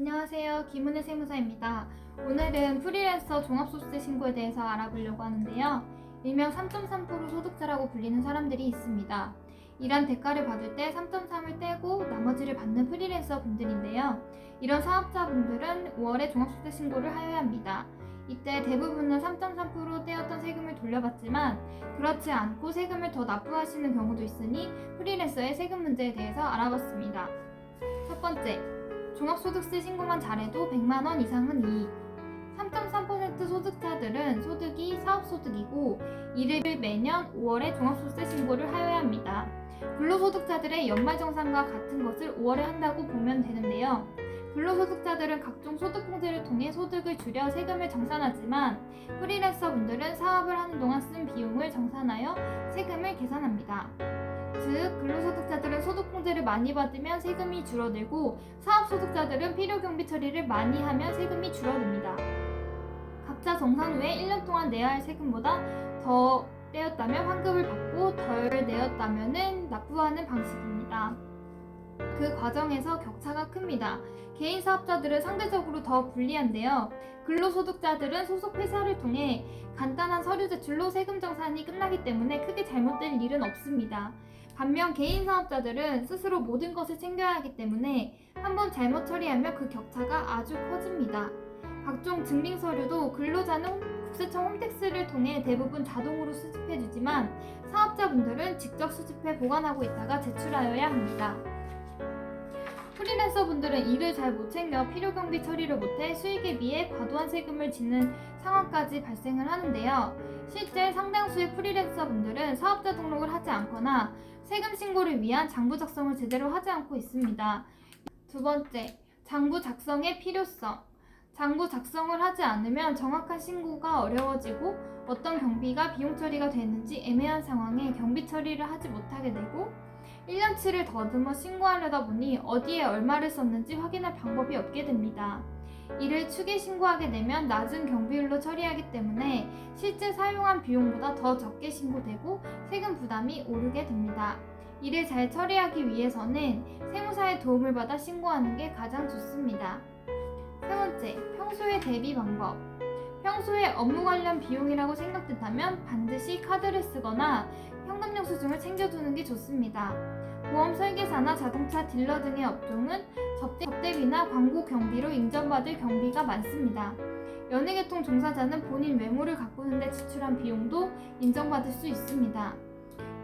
안녕하세요. 김은혜 세무사입니다. 오늘은 프리랜서 종합소득세 신고에 대해서 알아보려고 하는데요. 일명 3.3% 소득자라고 불리는 사람들이 있습니다. 일한 대가를 받을 때 3.3을 떼고 나머지를 받는 프리랜서 분들인데요. 이런 사업자분들은 5월에 종합소득세 신고를 하여야 합니다. 이때 대부분은 3.3% 떼었던 세금을 돌려받지만 그렇지 않고 세금을 더 납부하시는 경우도 있으니 프리랜서의 세금 문제에 대해서 알아봤습니다. 첫 번째, 종합소득세 신고만 잘해도 100만 원 이상은 이익. 3.3% 소득자들은 소득이 사업소득이고 이를 매년 5월에 종합소득세 신고를 하여야 합니다. 근로소득자들의 연말정산과 같은 것을 5월에 한다고 보면 되는데요. 근로소득자들은 각종 소득공제를 통해 소득을 줄여 세금을 정산하지만 프리랜서 분들은 사업을 하는 동안 쓴 비용을 정산하여 세금을 계산합니다. 즉, 근로소득자들은 소득공제를 많이 받으면 세금이 줄어들고 사업소득자들은 필요경비 처리를 많이 하면 세금이 줄어듭니다. 각자 정산 후에 1년 동안 내야 할 세금보다 더 떼었다면 환급을 받고 덜 내었다면 납부하는 방식입니다. 그 과정에서 격차가 큽니다. 개인 사업자들은 상대적으로 더 불리한데요. 근로소득자들은 소속 회사를 통해 간단한 서류 제출로 세금 정산이 끝나기 때문에 크게 잘못될 일은 없습니다. 반면 개인 사업자들은 스스로 모든 것을 챙겨야 하기 때문에 한번 잘못 처리하면 그 격차가 아주 커집니다. 각종 증빙 서류도 근로자는 국세청 홈택스를 통해 대부분 자동으로 수집해주지만 사업자분들은 직접 수집해 보관하고 있다가 제출하여야 합니다. 프리랜서 분들은 일을 잘 못 챙겨 필요 경비 처리를 못해 수익에 비해 과도한 세금을 짓는 상황까지 발생을 하는데요. 실제 상당수의 프리랜서 분들은 사업자 등록을 하지 않거나 세금 신고를 위한 장부 작성을 제대로 하지 않고 있습니다. 두 번째, 장부 작성의 필요성. 장부 작성을 하지 않으면 정확한 신고가 어려워지고 어떤 경비가 비용 처리가 되는지 애매한 상황에 경비 처리를 하지 못하게 되고 1년치를 더듬어 신고하려다 보니 어디에 얼마를 썼는지 확인할 방법이 없게 됩니다. 이를 추계 신고하게 되면 낮은 경비율로 처리하기 때문에 실제 사용한 비용보다 더 적게 신고되고 세금 부담이 오르게 됩니다. 이를 잘 처리하기 위해서는 세무사의 도움을 받아 신고하는 게 가장 좋습니다. 세 번째, 평소의 대비 방법. 평소에 업무 관련 비용이라고 생각된다면 반드시 카드를 쓰거나 현금 영수증을 챙겨두는 게 좋습니다. 보험 설계사나 자동차 딜러 등의 업종은 접대, 접대비나 광고 경비로 인정받을 경비가 많습니다. 연예계통 종사자는 본인 외모를 가꾸는데 지출한 비용도 인정받을 수 있습니다.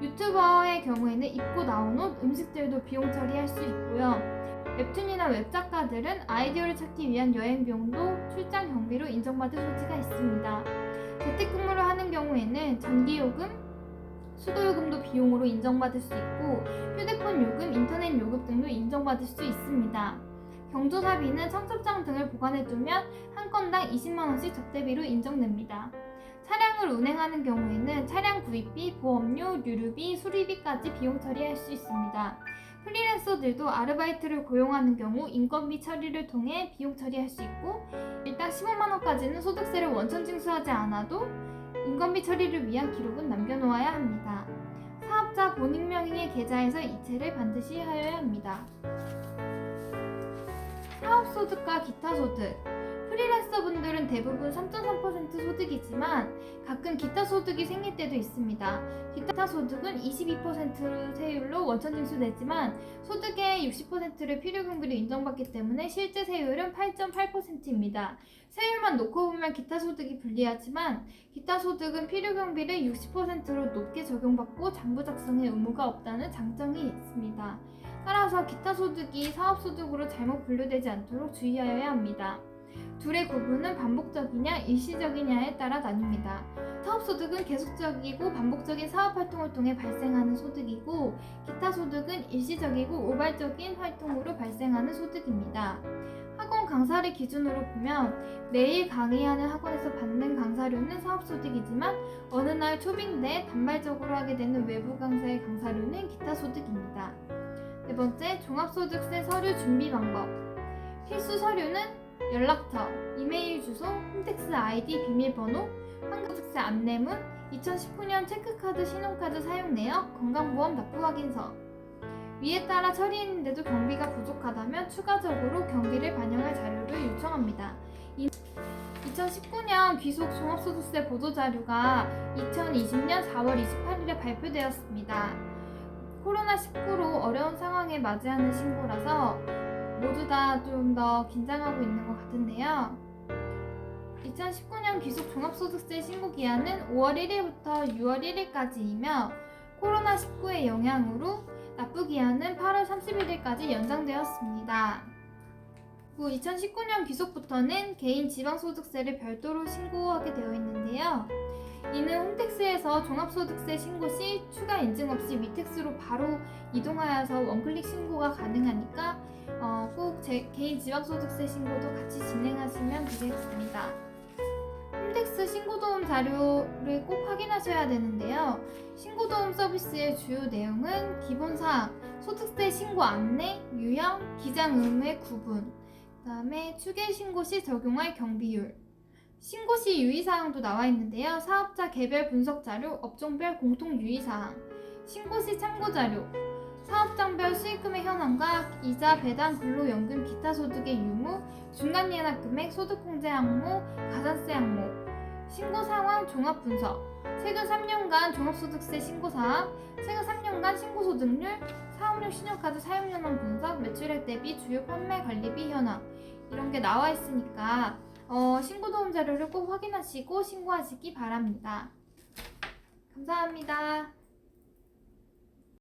유튜버의 경우에는 입고 나온 옷, 음식들도 비용 처리할 수 있고요. 웹툰이나 웹작가들은 아이디어를 찾기 위한 여행 비용도 출장 경비로 인정받을 소지가 있습니다. 재택근무를 하는 경우에는 전기요금, 수도요금도 비용으로 인정받을 수 있고 휴대폰 요금, 인터넷 요금 등도 인정받을 수 있습니다. 경조사비는 청첩장 등을 보관해두면 한 건당 20만원씩 접대비로 인정됩니다. 차량을 운행하는 경우에는 차량 구입비, 보험료, 유류비, 수리비까지 비용 처리할 수 있습니다. 프리랜서들도 아르바이트를 고용하는 경우 인건비 처리를 통해 비용 처리할 수 있고 일당 15만 원까지는 소득세를 원천 징수하지 않아도 인건비 처리를 위한 기록은 남겨놓아야 합니다. 사업자 본인 명의의 계좌에서 이체를 반드시 하여야 합니다. 사업소득과 기타 소득 프리랜서 분들은 대부분 3.3% 소득이지만 가끔 기타 소득이 생길 때도 있습니다. 기타 소득은 22% 세율로 원천 징수 되지만 소득의 60%를 필요경비로 인정받기 때문에 실제 세율은 8.8%입니다. 세율만 놓고 보면 기타 소득이 불리하지만 기타 소득은 필요경비를 60%로 높게 적용받고 장부 작성의 의무가 없다는 장점이 있습니다. 따라서 기타 소득이 사업 소득으로 잘못 분류되지 않도록 주의하여야 합니다. 둘의 구분은 반복적이냐 일시적이냐에 따라 나뉩니다. 사업소득은 계속적이고 반복적인 사업활동을 통해 발생하는 소득이고 기타 소득은 일시적이고 우발적인 활동으로 발생하는 소득입니다. 학원 강사를 기준으로 보면 매일 강의하는 학원에서 받는 강사료는 사업소득이지만 어느 날 초빙대 단발적으로 하게 되는 외부 강사의 강사료는 기타 소득입니다. 네 번째, 종합소득세 서류 준비 방법. 필수 서류는 연락처, 이메일 주소, 홈택스 아이디, 비밀번호, 환급특세 안내문, 2019년 체크카드, 신용카드 사용 내역, 건강보험 납부 확인서. 위에 따라 처리했는데도 경비가 부족하다면 추가적으로 경비를 반영할 자료를 요청합니다. 2019년 귀속 종합소득세 보도자료가 2020년 4월 28일에 발표되었습니다. 코로나19로 어려운 상황에 맞이하는 신고라서 모두 다 좀 더 긴장하고 있는 것 같은데요. 2019년 귀속 종합소득세 신고 기한은 5월 1일부터 6월 1일까지이며 코로나19의 영향으로 납부 기한은 8월 31일까지 연장되었습니다. 그 2019년 귀속부터는 개인 지방소득세를 별도로 신고하게 되어 있는데요. 이는 홈택스에서 종합소득세 신고 시 추가 인증 없이 위택스로 바로 이동하여서 원클릭 신고가 가능하니까 어, 꼭 제 개인 지방소득세 신고도 같이 진행하시면 되겠습니다. 홈택스 신고도움 자료를 꼭 확인하셔야 되는데요. 신고도움 서비스의 주요 내용은 기본사항, 소득세 신고 안내, 유형, 기장 의무의 구분, 그 다음에 추계 신고 시 적용할 경비율, 신고 시 유의사항도 나와 있는데요. 사업자 개별 분석 자료, 업종별 공통 유의사항, 신고 시 참고 자료, 사업장별 수익금의 현황과 이자, 배당, 근로연금, 기타 소득의 유무, 중간예납 금액, 소득공제 항목, 가산세 항목, 신고 상황 종합 분석, 최근 3년간 종합소득세 신고 사항, 최근 3년간 신고소득률, 사업용 신용카드 사용연원 분석, 매출액 대비 주요 판매 관리비 현황 이런 게 나와 있으니까 어, 신고 도움 자료를 꼭 확인하시고 신고하시기 바랍니다. 감사합니다.